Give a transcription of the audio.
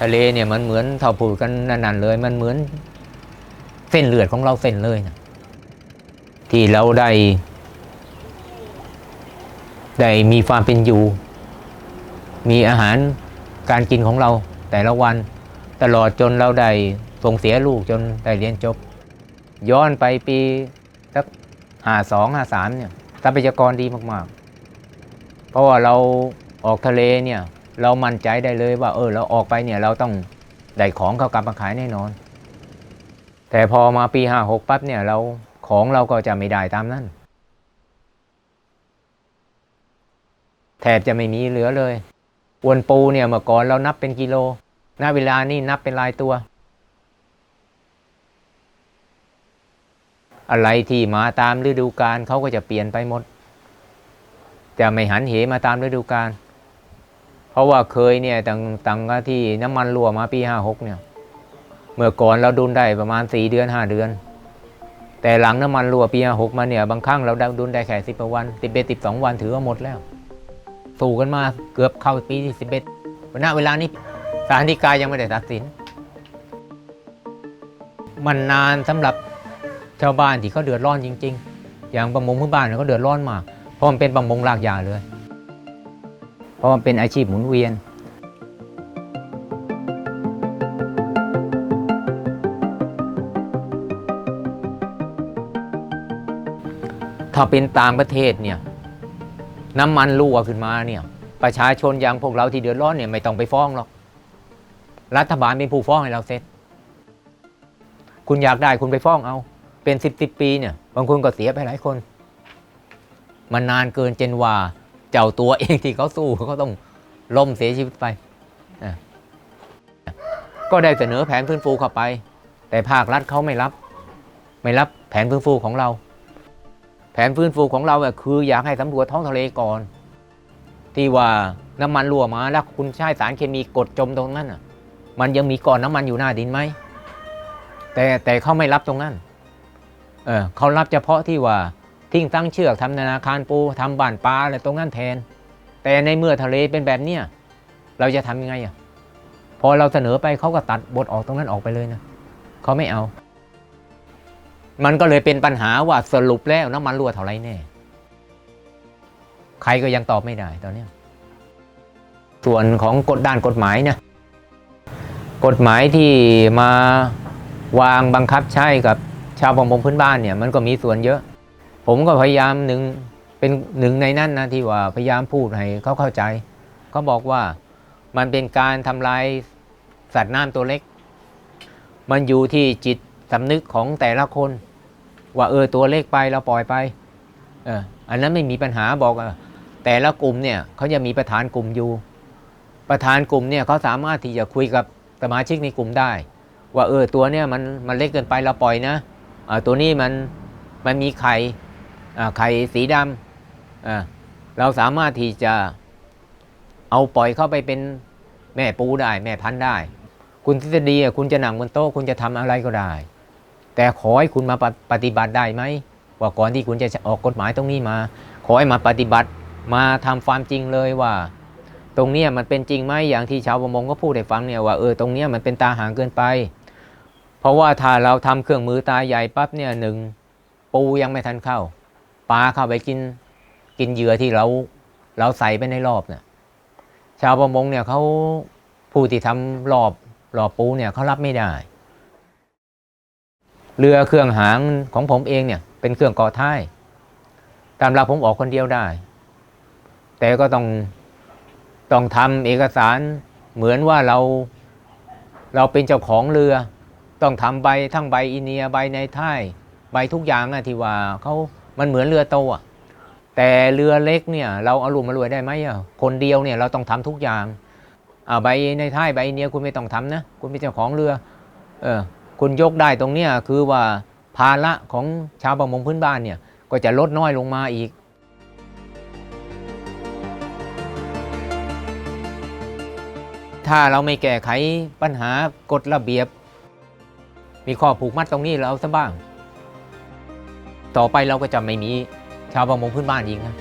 ทะเลเนี่ยมันเหมือนเท่าพูดกันนั่นๆเลย มันเหมือนเส้นเลือดของเราเส้นเลยนะที่เราได้ ได้มีความเป็นอยู่ มีอาหารการกินของเราแต่ละวัน ตลอดจนเราได้ส่งเสียลูกจนได้เรียนจบ ย้อนไปปีสักห้าสองห้าสามเนี่ยทรัพยากรดีมาก ๆ เพราะว่าเราออกทะเลเนี่ย เรามั่นใจได้เลยว่า เออ เราออกไปเนี่ยเราต้องได้ของเขากลับมาขายแน่นอน แต่พอมาปีห้าหกปั๊บเนี่ยเราของเราก็จะไม่ได้ตามนั้นแทบจะไม่มีเหลือเลยอวนปูเนี่ยเมื่อก่อนเรานับเป็นกิโลณเวลานี่นับเป็นลายตัว อะไรที่มาตามฤดูกาลเขาก็จะเปลี่ยนไปหมด จะไม่หันเหมาตามฤดูกาล เพราะว่าเคยเนี่ยตังตังแต่ที่น้ำมันรั่วมาปีห้าหกเนี่ย เมื่อก่อนเราดุนได้ประมาณสี่เดือนห้าเดือน แต่หลังน้ำมันรั่วปีห้าหกมาเนี่ย บางครั้งเราดุนได้แค่สิบวันสิบเอ็ดสิบสองวันถือว่าหมดแล้ว สู้กันมาเกือบเข้าปีที่สิบเอ็ดณเวลานี้ศาลฎีกายังไม่ได้ตัดสิน มันนานสำหรับชาวบ้านที่เขาเดือดร้อนจริง ๆ อย่างประมงพื้นบ้านเนี่ยเขาเดือดร้อนมากเพราะมันเป็นประมงรากหญ้าเลย ราะมันเป็นอาชีพหมุนเวียนถ้าเป็นตางประเทศเนี่ยน้ำมันรั่วขึ้นมาเนี่ยประชาชนอย่างพวกเราที่เดือดร้อนเนี่ยไม่ต้องไปฟ้องหรอก รัฐบาลเป็นผู้ฟ้องให้เราเสร็จคุณอยากได้คุณไปฟ้องเอา เป็นสิบสิบปีเนี่ยบางคนก็เสียไปหลายคน มันนานเกินเจนว่า เจ้าตัวเองที่เขาสู้เขาต้องล้มเสียชีวิตไป ก็ได้เสนอแผนฟื้นฟูเข้าไป แต่ภาครัฐเขาไม่รับ ไม่รับแผนฟื้นฟูของเรา แผนฟื้นฟูของเราอะคืออยากให้สำรวจท้องทะเลก่อน ที่ว่าน้ำมันรั่วมาแล้วคุณใช้สารเคมีกดจมตรงนั้นอะมันยังมีก้อนน้ำมันอยู่หน้าดินไหมแต่แต่เขาไม่รับตรงนั้น เออเขารับเฉพาะที่ว่า ทิ้งตั้งเชือกทำธนาคารปูทำบ้านปลาอะไรตรงนั้นแทน แต่ในเมื่อทะเลเป็นแบบเนี้ยเราจะทำยังไงอะพอเราเสนอไปเขาก็ตัดบทออกตรงนั้นออกไปเลยนะเขาไม่เอา มันก็เลยเป็นปัญหาว่าสรุปแล้วน้ำมันรั่วเท่าไรแน่ ใครก็ยังตอบไม่ได้ตอนนี้ส่วนของกฎด้านกฎหมายเนี่ยกฎหมายที่มาวางบังคับใช้กับชาวประมงพื้นบ้านเนี่ย มันก็มีส่วนเยอะ ผมก็พยายามหนึ่งเป็นหนึ่งในนั้นนะที่ว่าพยายามพูดให้เขาเข้าใจเขาบอกว่ามันเป็นการทำลายสัตว์น้ำตัวเล็ก มันอยู่ที่จิตสำนึกของแต่ละคน ว่าเออตัวเล็กไปเราปล่อยไปเอออันนั้นไม่มีปัญหาบอกอแต่ละกลุ่มเนี่ยเขาจะมีประธานกลุ่มอยู่ ประธานกลุ่มเนี่ยเขาสามารถที่จะคุยกับสมาชิกในกลุ่มได้ ว่าเออตัวเนี่ยมันมันเล็กเกินไปเราปล่อยนะอ่าตัวนี้มันมันมีไข่ ไข่สีดำเราสามารถที่จะเอาปล่อยเข้าไปเป็นแม่ปูได้ แม่พันธุ์ได้ คุณทฤษฎีคุณจะนั่งบนโต๊ะคุณจะทำอะไรก็ได้ แต่ขอให้คุณมาปฏิปฏิบัติได้ไหมว่าก่อนที่คุณจะออกกฎหมายตรงนี้มา ขอให้มาปฏิบัติมาทำความจริงเลยว่า ตรงนี้มันเป็นจริงไหมอย่างที่ชาวประมงก็พูดให้ฟังเนี่ยว่าเออตรงนี้มันเป็นตาหางเกินไป เพราะว่าถ้าเราทำเครื่องมือตาใหญ่ปั๊บเนี่ยหนึ่งปูยังไม่ทันเข้า ปลาเข้าไปกินกินเหยื่อที่เราเราใส่ไปในรอบเนี่ยชาวประมงเนี่ยเขาผู้ที่ทำรอบรอบปูเนี่ยเขารับไม่ได้ เรือเครื่องหางของผมเองเนี่ย เป็นเครื่องก่อท้ายตามหลักผมออกคนเดียวได้ แต่ก็ต้องต้องทำเอกสารเหมือนว่าเราเราเป็นเจ้าของเรือ ต้องทำใบทั้งใบอินเนียใบในท้ายใบทุกอย่างอะที่ว่าเขา มันเหมือนเรือโตอะแต่เรือเล็กเนี่ยเราเอารวมมารวยได้ไหมอะคนเดียวเนี่ยเราต้องทำทุกอย่างอ่าใบในท้ายใบเนียคุณไม่ต้องทำนะคุณเป็นเจ้าของเรือเออคุณยกได้ตรงเนี้ยคือว่าภาระของชาวประมงพื้นบ้านเนี่ยก็จะลดน้อยลงมาอีกถ้าเราไม่แก้ไขปัญหากฎระเบียบ มีข้อผูกมัดตรงนี้เราซะบ้าง ต่อไปเราก็จะไม่มีชาวประมงพื้นบ้านอีกนะ